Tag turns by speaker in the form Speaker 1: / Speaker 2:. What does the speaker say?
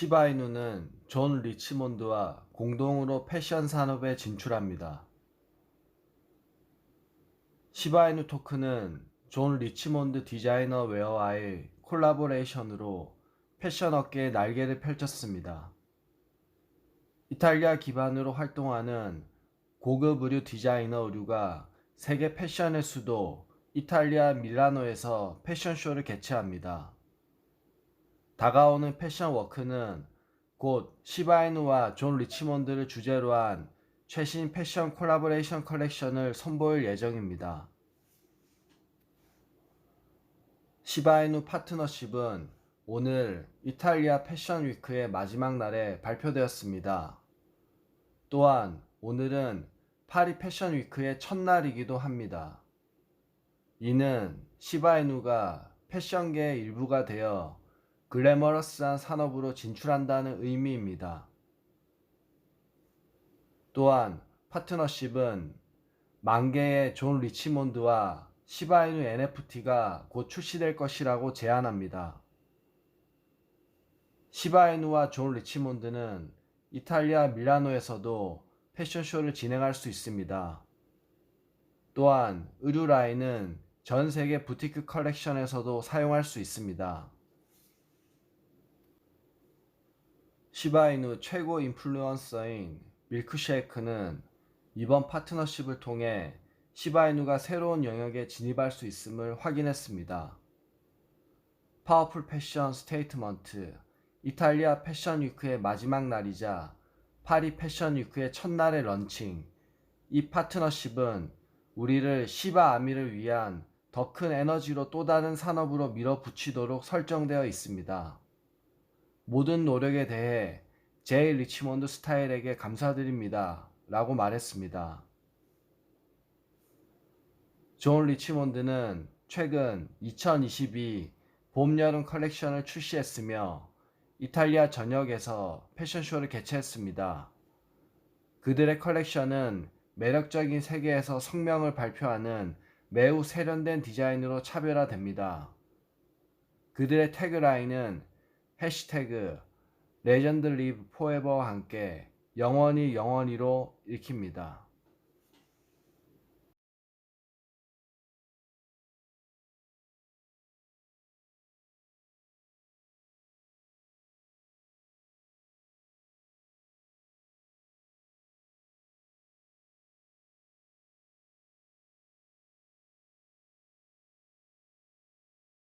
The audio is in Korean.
Speaker 1: 시바이누는 존 리치몬드와 공동으로 패션 산업에 진출합니다. 시바이누 토크는 존 리치몬드 디자이너 웨어와의 콜라보레이션으로 패션 업계의 날개를 펼쳤습니다. 이탈리아 기반으로 활동하는 고급 의류 디자이너 의류가 세계 패션의 수도 이탈리아 밀라노에서 패션쇼를 개최합니다. 다가오는 패션 워크는 곧 시바이누와 존 리치몬드를 주제로 한 최신 패션 콜라보레이션 컬렉션을 선보일 예정입니다. 시바이누 파트너십은 오늘 이탈리아 패션 위크의 마지막 날에 발표되었습니다. 또한 오늘은 파리 패션 위크의 첫날이기도 합니다. 이는 시바이누가 패션계의 일부가 되어 글래머러스한 산업으로 진출한다는 의미입니다. 또한 파트너십은 만 개의 존 리치몬드와 시바이누 NFT가 곧 출시될 것이라고 제안합니다. 시바이누와 존 리치몬드는 이탈리아 밀라노에서도 패션쇼를 진행할 수 있습니다. 또한 의류 라인은 전 세계 부티크 컬렉션에서도 사용할 수 있습니다. 시바이누 최고 인플루언서인 밀크쉐이크는 이번 파트너십을 통해 시바이누가 새로운 영역에 진입할 수 있음을 확인했습니다. 파워풀 패션 스테이트먼트 이탈리아 패션 위크의 마지막 날이자 파리 패션 위크의 첫날의 런칭 이 파트너십은 우리를 시바 아미를 위한 더 큰 에너지로 또 다른 산업으로 밀어붙이도록 설정되어 있습니다. 모든 노력에 대해 제이 리치몬드 스타일에게 감사드립니다. 라고 말했습니다. 존 리치몬드는 최근 2022 봄, 여름 컬렉션을 출시했으며 이탈리아 전역에서 패션쇼를 개최했습니다. 그들의 컬렉션은 매력적인 세계에서 성명을 발표하는 매우 세련된 디자인으로 차별화됩니다. 그들의 태그라인은 해시태그 레전드 리브 포에버와 함께 영원히 영원히로 읽힙니다.